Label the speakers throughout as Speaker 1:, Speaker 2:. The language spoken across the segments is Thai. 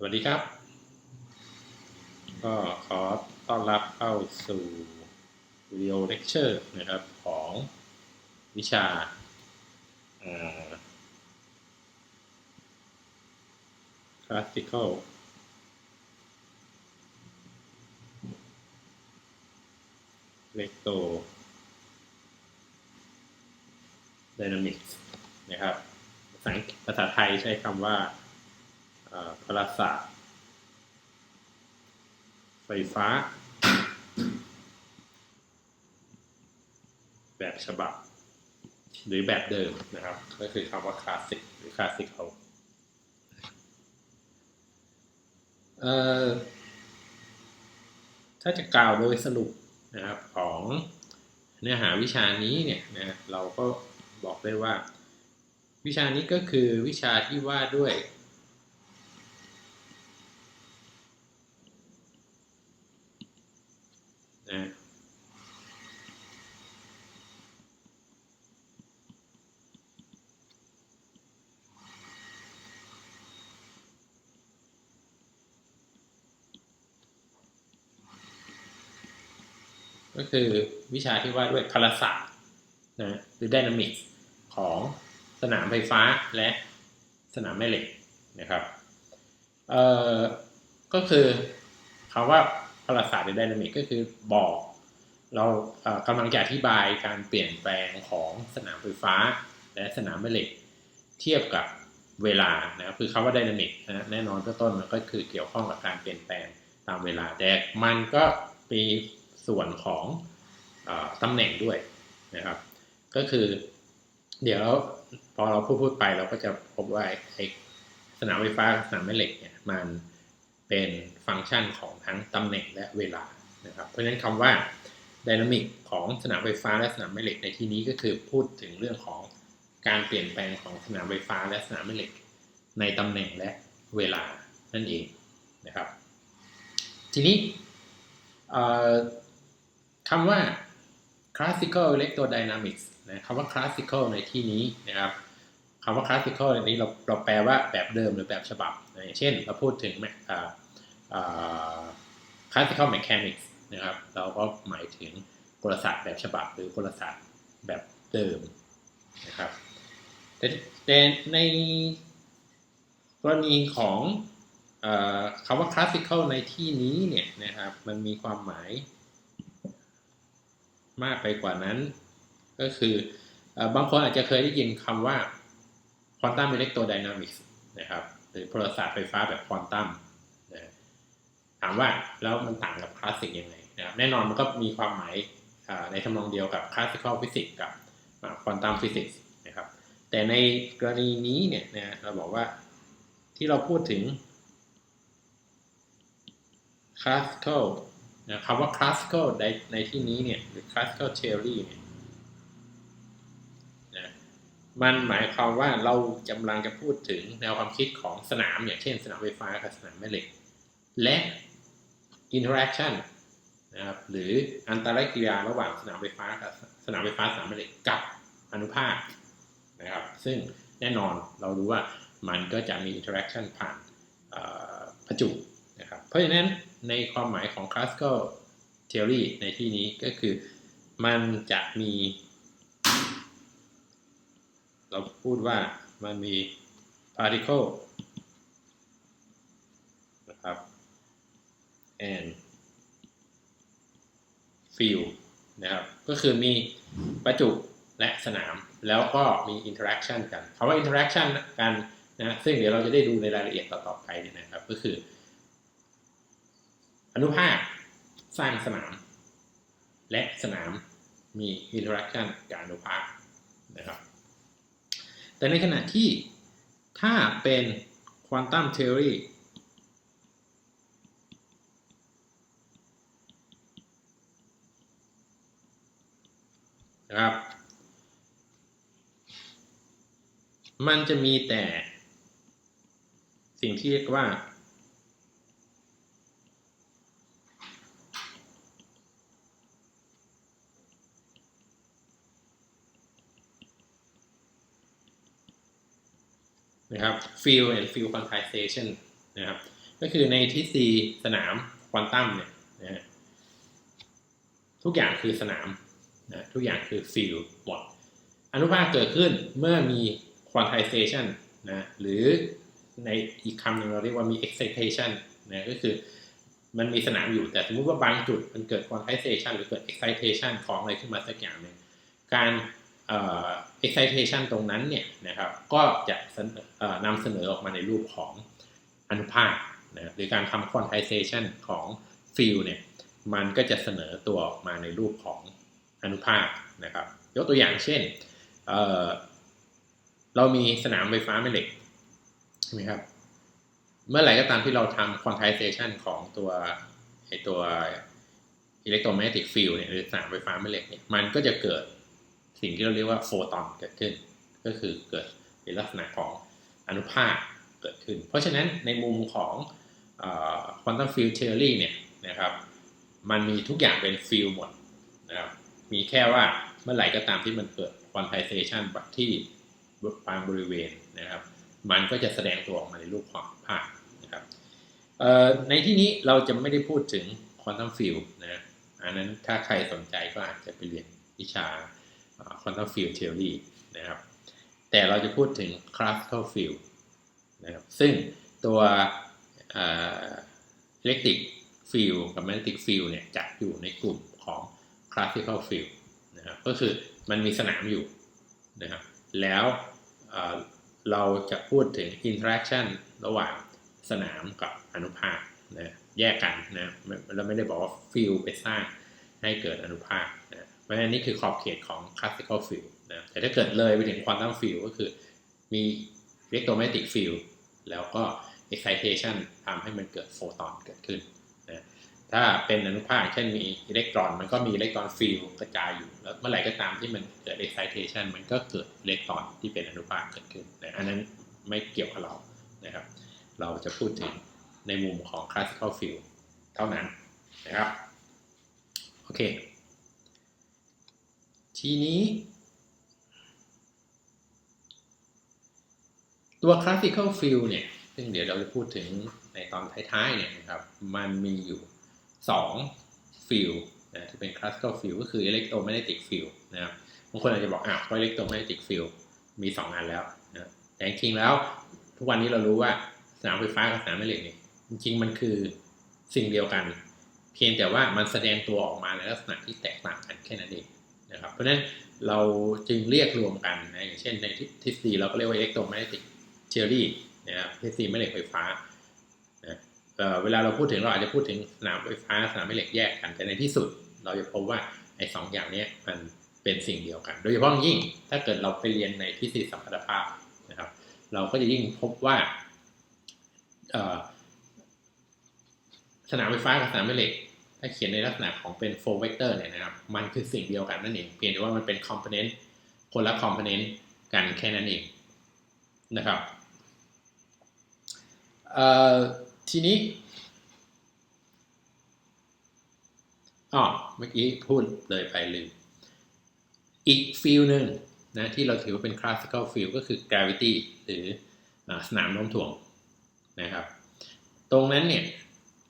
Speaker 1: สวัสดีครับ ก็ขอต้อนรับเข้าสู่วิดีโอเลคเชอร์นะครับของวิชาเอ่อ classical electro dynamics นะครับภาษาไทยใช้คำว่า เอ่อพลศาสตร์ไฟฟ้า แบบฉบับ หรือแบบเดิมนะครับ ก็คือคำว่าคลาสสิกหรือคลาสสิกเขาเถ้าจะกล่าวโดยสรุปนะครับของเนื้อหาวิชานี้เนี่ยนะเราก็บอกได้ว่า วิชานี้ก็คือวิชาที่ว่าด้วย นะก็คือวิชาที่ว่าด้วยพลศาสตร์นะหรือไดนามิกของสนามไฟฟ้าและสนามแม่เหล็กนะครับเอ่อก็คือคำว่า พลศาสตร์หรือไดนามิกก็คือบอกเรากำลังจะอธิบายการเปลี่ยนแปลงของสนามไฟฟ้า และสนามแม่เหล็กเทียบกับเวลานะครับคือคำว่าไดนามิกนะแน่นอนก็ต้นมันก็คือเกี่ยวข้องกับการเปลี่ยนแปลงตามเวลา แต่มันก็มีส่วนของออตำแหน่งด้วยนะครับ ก็คือเดี๋ยวพอเราพูดพูดไปเราก็จะพบว่าไอ้สนามไฟฟ้าสนามแม่เหล็กเนี่ยมัน เป็นฟังก์ชันของทั้งตำแหน่งและเวลานะครับ เพราะฉะนั้นคำว่าไดนามิกของสนามไฟฟ้าและสนามแม่เหล็กในที่นี้ก็คือพูดถึงเรื่องของการเปลี่ยนแปลงของสนามไฟฟ้าและสนามแม่เหล็ก ในตำแหน่งและเวลานั่นเองนะครับ ทีนี้คำว่า classical electrodynamics นะคำว่า classical ในที่นี้นะครับ คำว่า classical ในนี้เราเราแปลว่าแบบเดิมหรือแบบฉบับอย่างเช่นเราพูดถึง classical mechanics นะครับ เราก็หมายถึงกลศาสตร์แบบฉบับหรือกลศาสตร์แบบเดิมนะครับแต่แต่ในกรณีของอคำว่า classical ในที่นี้เนี่ยนะครับมันมีความหมายมากไปกว่านั้น ก็คือบางคนอาจจะเคยได้ยินคำว่า quantum electrodynamics นะครับหรือพลศาสตร์ไฟฟ้าแบบควอนตัมนะถามว่าแล้วมันต่างกับคลาสสิกยังไงนะครับแน่นอนมันก็มีความหมายในทำนองเดียวกับ classical physics กับ quantum physics นะครับแต่ในกรณีนี้เนี่ยนะเราบอกว่าที่เราพูดถึง classical นะคำว่า classical ในที่นี้เนี่ยหรือ classical theory เนี่ย มันหมายความว่าเรากำลังจะพูดถึงแนวความคิดของสนาม อย่างเช่นสนามไฟฟ้ากับสนามแม่เหล็ก และ interaction นะครับหรืออันตรกิริยาระหว่างสนามไฟฟ้ากับสนามไฟฟ้าสนามแม่เหล็กกับอนุภาคนะครับ ซึ่งแน่นอนเรารู้ว่ามันก็จะมี interaction ผ่านประจุนะครับ เพราะฉะนั้นในความหมายของ classical theory ในที่นี้ก็คือมันจะมี เราพูดว่ามันมี particle นะครับ and field นะครับ ก็คือมีประจุและสนาม แล้วก็มี interaction กันคำว่า interaction กันนะซึ่งเดี๋ยวเราจะได้ดูในรายละเอียดต่อๆไปนะครับ ก็คือ อนุภาคสร้างสนาม และสนามมีอินเทอร์แอคชันกับอนุภาคนะครับ แต่ในขณะที่ถ้าเป็นควอนตัมเทอรีนะครับ มันจะมีแต่สิ่งที่เรียกว่า นะครับ field and field quantization นะครับ ก็คือในทฤษฎีสนามควอนตัมเนี่ยนะฮะทุกอย่างคือสนามนะทุกอย่างคือฟิลด์หมดอนุภาคเกิดขึ้นเมื่อมี quantization นะหรือในอีกคำหนึ่งเราเรียกว่ามี excitation นะก็คือมันมีสนามอยู่แต่สมมุติว่าบางจุดมันเกิด quantization หรือเกิด excitation ของอะไรขึ้นมาสักอย่างหนึ่งการ excitation ตรงนั้นเนี่ยนะครับก็จะนำเสนอออกมาในรูปของอนุภาคนะหรือการทำ quantization ของ field เนี่ยมันก็จะเสนอตัวออกมาในรูปของอนุภาคนะครับ ยกตัวอย่างเช่นเเรามีสนามไฟฟ้าแม่เหล็กใช่ไหมครับเมื่อไหร่ก็ตามที่เราทำ quantization ของตัวไอตัว electromagnetic field เนี่ยหรือสนามไฟฟ้าแม่เหล็กเนี่ยมันก็จะเกิด สิ่งที่เราเรียกว่าโฟตอนเกิดขึ้น ก็คือเกิดในลักษณะของอนุภาคเกิดขึ้น เพราะฉะนั้นในมุมของเอ่อ quantum field theory เนี่ยนะครับมันมีทุกอย่างเป็นฟิลหมดนะครับมีแค่ว่าเมื่อไหร่ก็ตามที่มันเกิด quantization แบบที่บางบริเวณนะครับ มันก็จะแสดงตัวออกมาในรูปของภาพนะครับในที่นี้เราจะไม่ได้พูดถึง quantum field นะอันนั้นถ้าใครสนใจก็อาจจะไปเรียนวิชา quantum field theory นะครับ แต่เราจะพูดถึง classical field นะครับ ซึ่งตัวอ่อ electric field กับ magnetic field เนี่ยจะอยู่ในกลุ่มของ classical field นะครับ ก็คือมันมีสนามอยู่นะครับ แล้วเราจะพูดถึง interaction ระหว่างสนามกับอนุภาคนะแยกกันนะเราไม่ได้บอกว่า field ไปสร้างให้เกิดอนุภาค เพราะฉะนั้นนี่คือขอบเขตของ classical field นะแต่ถ้าเกิดเลยไปถึง quantum field ก็คือมี electromagnetic field แล้วก็ excitation ทำให้มันเกิดโฟตอนเกิดขึ้นนะถ้าเป็นอนุภาคเช่นมีอิเล็กตรอน มันก็มีอิเล็กตรอนฟิลกระจายอยู่ แล้วเมื่อไหร่ก็ตามที่มันเกิด excitation มันก็เกิดอิเล็กตรอนที่เป็นอนุภาคเกิดขึ้นนะอันนั้นไม่เกี่ยวกับเรานะครับ เราจะพูดถึงในมุมของ classical field เท่านั้นนะครับ โอเค ทีนี้ ตัว classical field เนี่ย ซึ่งเดี๋ยวเราจะพูดถึงในตอนท้ายๆเนี่ยนะครับ มันมีอยู่ 2 field นะที่เป็น classical field ก็คือ electromagnetic field นะครับบางคนอาจจะบอกอ้าวก็ electromagnetic field มี 2 อันแล้วนะแต่จริงๆแล้วทุกวันนี้เรารู้ว่าสนามไฟฟ้ากับสนามแม่เหล็กเนี่ยจริงๆมันคือสิ่งเดียวกัน เพียงแต่ว่ามันแสดงตัวออกมาในลักษณะที่แตกต่างกันแค่นั้นเอง นะครับ เพราะฉะนั้นเราจึงเรียกรวมกันนะอย่างเช่นในทฤษฎีเราก็เรียกว่า electromagnetic theory นะครับทฤษฎีแม่เหล็กไฟฟ้านะเเวลาเราพูดถึงเราอาจจะพูดถึงสนามไฟฟ้าสนามแม่เหล็กแยกกันแต่ในที่สุด เราจะพบว่าไอ้สองอย่างนี้มันเป็นสิ่งเดียวกัน โดยเฉพาะยิ่งถ้าเกิดเราไปเรียนในทฤษฎีสัมพัทธภาพนะครับ เราก็จะยิ่งพบว่าสนามไฟฟ้ากับสนามแม่เหล็ก ถ้าเขียนในลักษณะของเป็น4 vector เนี่ยนะครับ มันคือสิ่งเดียวกันนั่นเอง เพียงแต่ว่ามันเป็น component คนละ component กันแค่นั้นเองนะครับทีนี้อ๋อเมื่อกี้พูดเลยไปลืม อีกฟิลหนึ่งนะที่เราถือว่าเป็น classical field ก็คือ gravity หรือสนามโน้มถ่วงนะครับ ตรงนั้นเนี่ย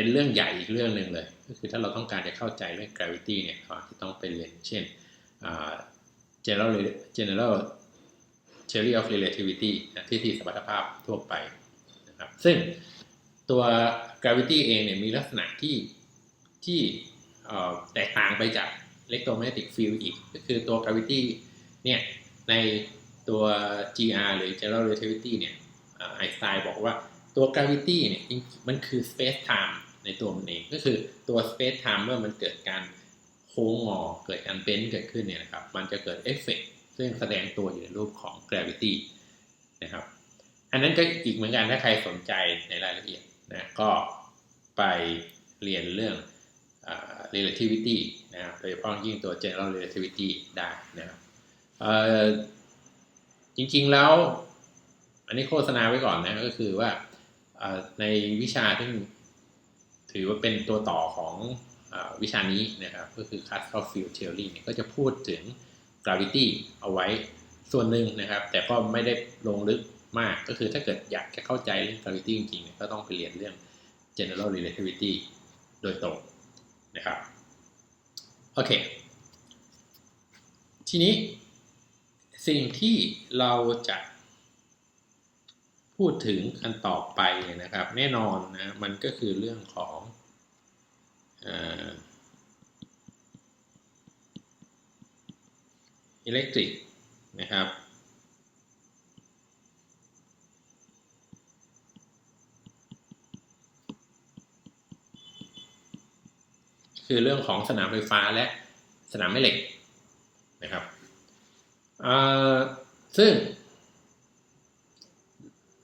Speaker 1: เป็นเรื่องใหญ่อีกเรื่องหนึ่งเลย ก็คือถ้าเราต้องการจะเข้าใจเรื่อง gravity เนี่ยเราจะต้องไปเรียนเช่น general general theory of relativity ที่ที่สมรรถภาพทั่วไปนะครับซึ่งตัว gravity เองเนี่ยมีลักษณะที่ที่แตกต่างไปจาก electromagnetic field อีก ก็คือตัว gravity เนี่ยในตัว GR หรือ general relativity เนี่ยไอน์สไตน์บอกว่าตัว gravity เนี่ยมันคือ space time ในตัวมันเอง ก็คือตัว space time เมื่อมันเกิดการโค้งงอเกิดการเบนเกิดขึ้นเนี่ยนะครับ มันจะเกิดเอฟเฟกซึ่งแสดงตัวอยู่ในรูปของ gravity นะครับ อันนั้นก็อีกเหมือนกันถ้าใครสนใจในรายละเอียดนะก็ไปเรียนเรื่อง relativity นะครับโดยเฉพาะยิ่งตัว general relativity ได้นะครับจริงๆแล้ว อันนี้โฆษณาไว้ก่อนนะก็คือว่าในวิชาที่ ถือว่าเป็นตัวต่อของอวิชานี้นะครับ ก็คือ classical field theory เนี่ยก็จะพูดถึง gravity เอาไว้ส่วนหนึ่งนะครับ แต่ก็ไม่ได้ลงลึกมากก็คือถ้าเกิดอยากจะเข้าใจเรื่อง gravity จริงๆก็ต้องไปเรียนเรื่อง general relativity โดยตรงนะครับโอเค ทีนี้สิ่งที่เราจะ พูดถึงกันต่อไปนะครับ แน่นอนนะมันก็คือเรื่องของอิเล็กทริกนะครับคือเรื่องของสนามไฟฟ้าและสนามแม่เหล็กนะครับซึ่ง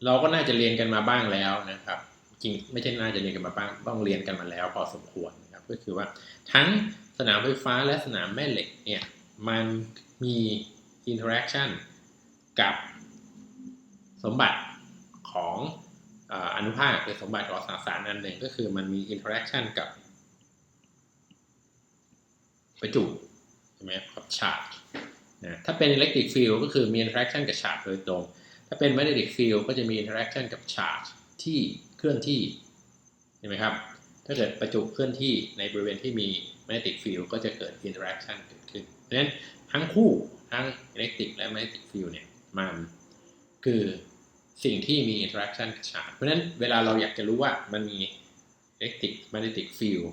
Speaker 1: เราก็น่าจะเรียนกันมาบ้างแล้วนะครับ จริงไม่ใช่น่าจะเรียนกันมาบ้างต้องเรียนกันมาแล้ว พอสมควรนะครับ ก็คือว่าทั้งสนามไฟฟ้าและสนามแม่เหล็กเนี่ยมันมีอินเทอร์แอคชั่นกับสมบัติของอนุภาคหรือสมบัติของสสารอันหนึ่งก็คือมันมีอินเทอร์แอคชั่นกับประจุใช่ไหมครับชาร์จนะถ้าเป็นอิเล็กทริกฟิลด์ก็คือมีอินเทอร์แอคชั่นกับชาร์จโดยตรง ถ้าเป็นแมกเนติกฟิลด์ก็จะมีอินเทอร์แอคชันกับชาร์จที่เคลื่อนที่ เห็นไหมครับ ถ้าเกิดประจุเคลื่อนที่ในบริเวณที่มีแมกเนติกฟิลด์ก็จะเกิดอินเทอร์แอคชันเกิดขึ้น เพราะฉะนั้นทั้งคู่ทั้งอิเล็กทริกและแมกเนติกฟิลด์เนี่ยมันคือสิ่งที่มีอินเทอร์แอคชันกับชาร์จเพราะฉะนั้นเวลาเราอยากจะรู้ว่ามันมีอิเล็กทริกแมกเนติกฟิลด์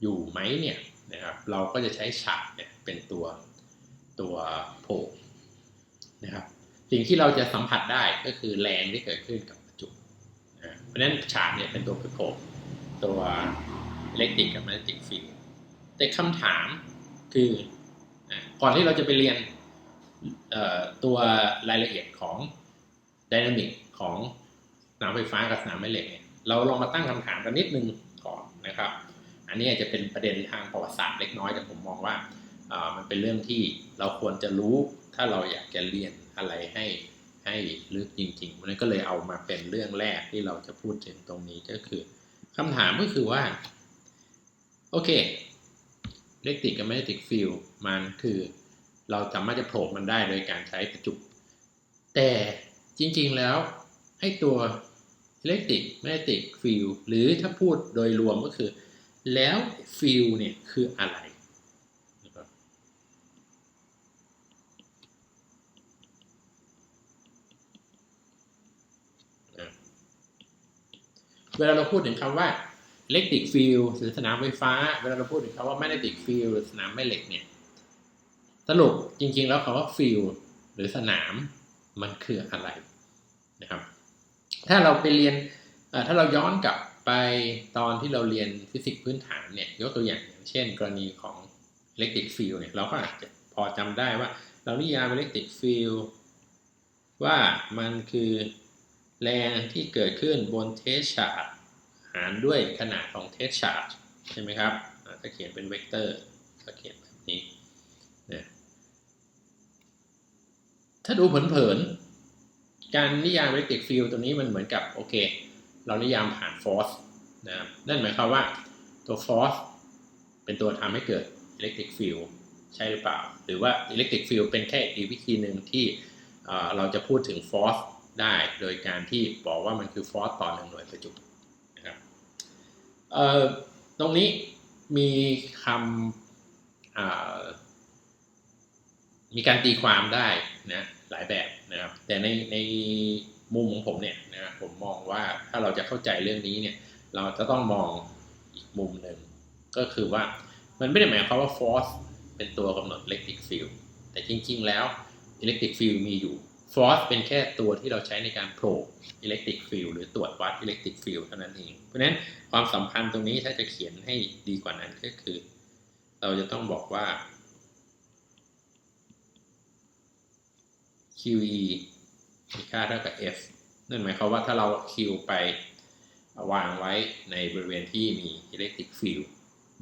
Speaker 1: อยู่ไหมเนี่ยนะครับเราก็จะใช้ฉากเนี่ยเป็นตัวตัวโผล่นะครับ สิ่งที่เราจะสัมผัสได้ก็คือแรงที่เกิดขึ้นกับประจุนะเพราะฉะนั้นฉากเนี่ยเป็นตัวโผล่ตัวอิเล็กทริกกับแมกเนติกฟิลด์แต่คำถามคือก่อนที่เราจะไปเรียนตัวรายละเอียดของดินามิกของสนามไฟฟ้ากับสนามแม่เหล็กเนี่ยเราลองมาตั้งคำถามกันนิดนึงก่อนนะครับ อันนี้อาจจะเป็นประเด็นทางประวัติศาสตร์เล็กน้อยแต่ผมมองว่ามันเป็นเรื่องที่เราควรจะรู้ถ้าเราอยากจะเรียน อะไรให้ให้ลึกจริงๆมันก็เลยเอามาเป็นเรื่องแรกที่เราจะพูดถึงตรงนี้ก็คือคำถามก็คือว่า โอเคเล็กติกกับแมกเนติกฟิลมันคือเราสามารถจะโผล่มันได้โดยการใช้ประจุ แต่จริงๆแล้วให้ตัวอิเล็กติกแมกเนติกฟิลหรือถ้าพูดโดยรวมก็คือ แล้วฟิลเนี่ยคืออะไรนะครับ เวลาเราพูดถึงคำว่า electric field หรือสนามไฟฟ้า เวลาเราพูดถึงคำว่า magnetic field หรือสนามแม่เหล็กเนี่ยสรุปจริงๆแล้วคำว่า field หรือสนามมันคืออะไรนะครับ ถ้าเราไปเรียนถ้าเราย้อนกลับไปตอนที่เราเรียนฟิสิกส์พื้นฐานเนี่ยยกตัวอย่างอย่างเช่น กรณีของเล็กติกฟิลเนี่ยเราก็อาจจะพอจำได้ว่า เรานิยามเล็กติกฟิลว่ามันคือ แรงที่เกิดขึ้นบนเทสชาร์จหารด้วยขนาดของเทสชาร์จใช่ไหมครับถ้าเขียนเป็นเวกเตอร์ก็เขียนแบบนี้นะถ้าดูเผินๆการนิยามเล็กตริกฟิลตัวนี้มันเหมือนกับโอเค เรานิยามผ่านฟอร์สนะนั่นหมายความว่าตัวฟอร์สเป็นตัวทำให้เกิดอิเล็กทริกฟิลใช่หรือเปล่า หรือว่าอิเล็กทริกฟิลเป็นแค่อีกวิธีหนึ่งที่เราจะพูดถึงฟอร์ส ได้โดยการที่บอกว่ามันคือฟอร์สต่อหนึ่งหน่วยประจุนะครับตรงนี้มีคำมีการตีความได้นะหลายแบบนะครับ แต่ในในมุมของผมเนี่ยนะผมมองว่าถ้าเราจะเข้าใจเรื่องนี้เนี่ยเราจะต้องมองอีกมุมหนึ่งก็คือว่ามันไม่ได้หมายความว่า force เป็นตัวกำหนด electric field แต่จริง ๆ แล้ว electric field มีอยู่ force เป็นแค่ตัวที่เราใช้ในการโผล่ electric field หรือตรวจวัด electric field เท่านั้นเอง เพราะฉะนั้นความสัมพันธ์ตรงนี้ถ้าจะเขียนให้ดีกว่านั้นก็คือ เราจะต้องบอกว่า QE มีค่าเท่ากับ f นั่นหมายความว่าถ้าเรา q ไปวางไว้ในบริเวณที่มี electric field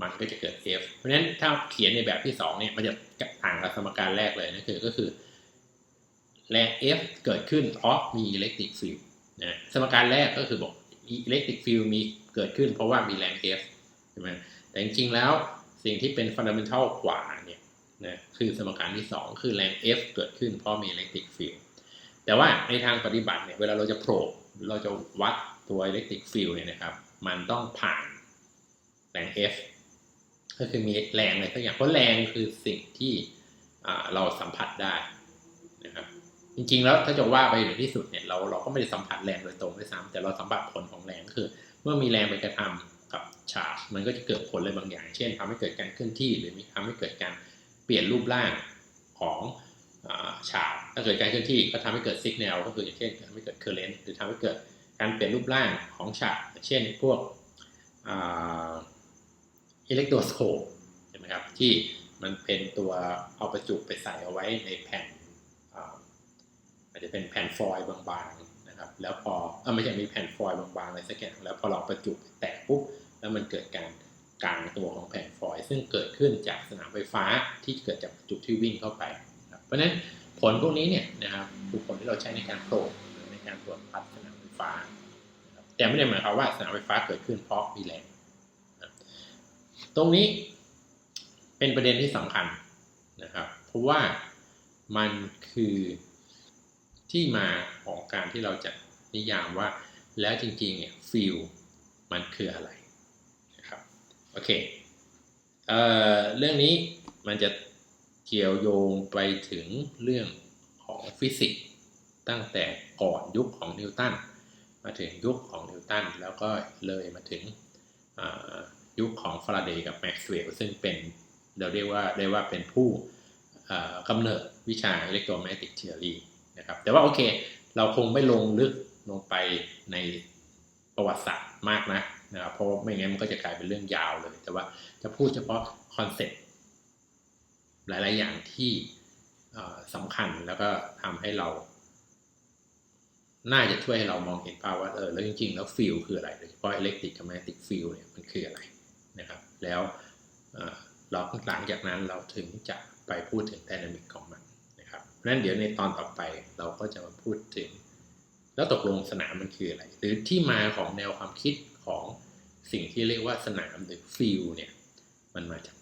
Speaker 1: มันก็จะเกิด f เพราะฉะนั้นถ้าเขียนในแบบที่2เนี่ยมันจะต่างกับสมการแรกเลยนะคือก็คือ แรง f เกิดขึ้นเพราะมี electric field นะสมการแรกก็คือบอก electric field มีเกิดขึ้นเพราะว่ามีแรง f ใช่ไหมแต่จริงๆแล้วสิ่งที่เป็น fundamental กว่าเนี่ยนะคือสมการที่ 2 คือแรง f เกิดขึ้นเพราะมี electric field แต่ว่าในทางปฏิบัติเนี่ยเวลาเราจะโผล่เราจะวัดตัวอิเล็กตริกฟิลเนี่ยนะครับ มันต้องผ่านแรง F ก็คือมีแรงอะไรสักอย่างเพราะแรงคือสิ่งที่เราสัมผัสได้ จริงๆ แล้วถ้าจะว่าไปถึงที่สุดเนี่ยเราเราก็ไม่ได้สัมผัสแรงโดยตรงด้วยซ้ำแต่เราสัมผัสผลของแรงก็คือ เมื่อมีแรงไปกระทำกับชาร์จมันก็จะเกิดผลอะไรบางอย่าง เช่นทำให้เกิดการเคลื่อนที่หรือมีทำให้เกิดการเปลี่ยนรูปร่างของอาชาร์จถ้าเกิดการเคลื่อนที่ก็ทำให้เกิดสัญญาณก็คืออย่างเช่นทำให้เกิดเคอร์เรนต์หรือทำให้เกิดการเปลี่ยนรูปร่างของชาร์จเช่นพวกอิเล็กโทรสโคปใช่ไหมครับที่มันเป็นตัวเอาประจุไปใส่เอาไว้ในแผ่น จจะเป็นแผ่นฟอยล์บางๆนะครับ แล้วพอไม่ใช่มีแผ่นฟอยล์บางๆอะไรสักอย่างแล้วพอเราประจุแตกปุ๊บแล้วมันเกิดการกางตัวของแผ่นฟอยล์ซึ่งเกิดขึ้นจากสนามไฟฟ้าที่เกิดจากประจุที่วิ่งเข้าไปนะครับเพราะฉะนั้นผลพวกนี้เนี่ยนะครับคือผลที่เราใช้ในการโปรดหรือในการตรวจวัดสนามไฟฟ้า แต่ไม่ได้หมายความว่าสนามไฟฟ้าเกิดขึ้นเพราะมีแรงตรงนี้เป็นประเด็นที่สำคัญนะครับ เพราะว่ามันคือ ที่มาของการที่เราจะนิยามว่า แล้วจริงๆเนี่ยฟิลมันคืออะไรนะครับโอเคเอ่อเรื่องนี้มันจะเกี่ยวโยงไปถึงเรื่องของฟิสิกส์ตั้งแต่ก่อนยุคของนิวตันมาถึงยุคของนิวตันแล้วก็เลยมาถึงยุคของฟาราเดย์กับแม็กซ์เวลล์ซึ่งเป็นเราเรียกว่าได้ว่าเป็นผู้อ่ากำเนิดวิชาอิเล็กโทรแมกติกเทอรี นะครับแต่ว่าโอเค เราคงไม่ลงลึกลงไปในประวัติศาสตร์มากนะนะครับเพราะไม่งั้นมันก็จะกลายเป็นเรื่องยาวเลย แต่ว่าจะพูดเฉพาะคอนเซ็ปต์หลาย ๆ อย่างที่สำคัญแล้วก็ทำให้เรา น่าจะช่วยให้เรามองเห็นภาพว่าเออแล้วจริง ๆ แล้วฟิลคืออะไรโดยเฉพาะอิเล็กตริกกับแมกติกฟิลเนี่ยมันคืออะไรนะครับ แล้วเราหลังจากนั้นเราถึงจะไปพูดถึงไดนามิกของมัน นั้นเดี๋ยวในตอนต่อไปเราก็จะมาพูดถึง แล้วตกลงสนามมันคืออะไร หรือที่มาของแนวความคิดของสิ่งที่เรียกว่าสนามหรือฟิลเนี่ยมันมาจาก